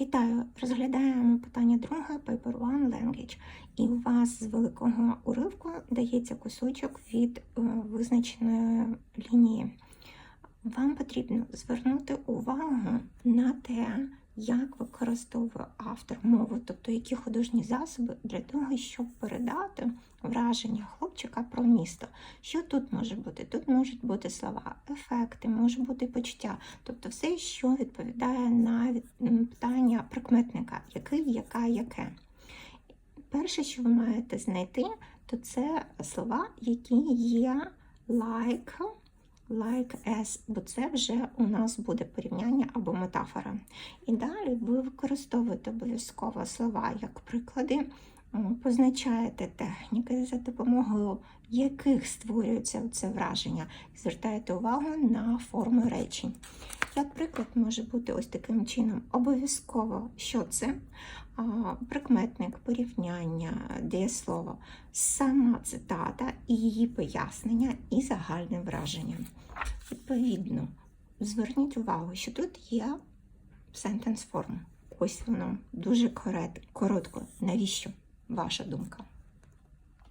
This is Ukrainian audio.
Вітаю! Розглядаємо питання друге Paper One Language. І у вас з великого уривку дається кусочок від е, визначеної лінії. Вам потрібно звернути увагу на те, як використовує автор мову, тобто які художні засоби для того, щоб передати враження хлопчика про місто. Що тут може бути? Тут можуть бути слова, ефекти, може бути почуття, тобто все, що відповідає на питання прикметника, який, яка, яке. Перше, що ви маєте знайти, то це слова, які є like, like as, бо це вже у нас буде порівняння або метафора. І далі ви використовуєте обов'язково слова як приклади, позначаєте техніки, за допомогою яких створюється це враження, звертаєте увагу на форми речень. Як приклад може бути ось таким чином. Обов'язково, що це? Прикметник, порівняння, дієслово, сама цитата і її пояснення і загальне враження. Відповідно, зверніть увагу, що тут є sentence form. Ось воно дуже коротко. Навіщо ваша думка?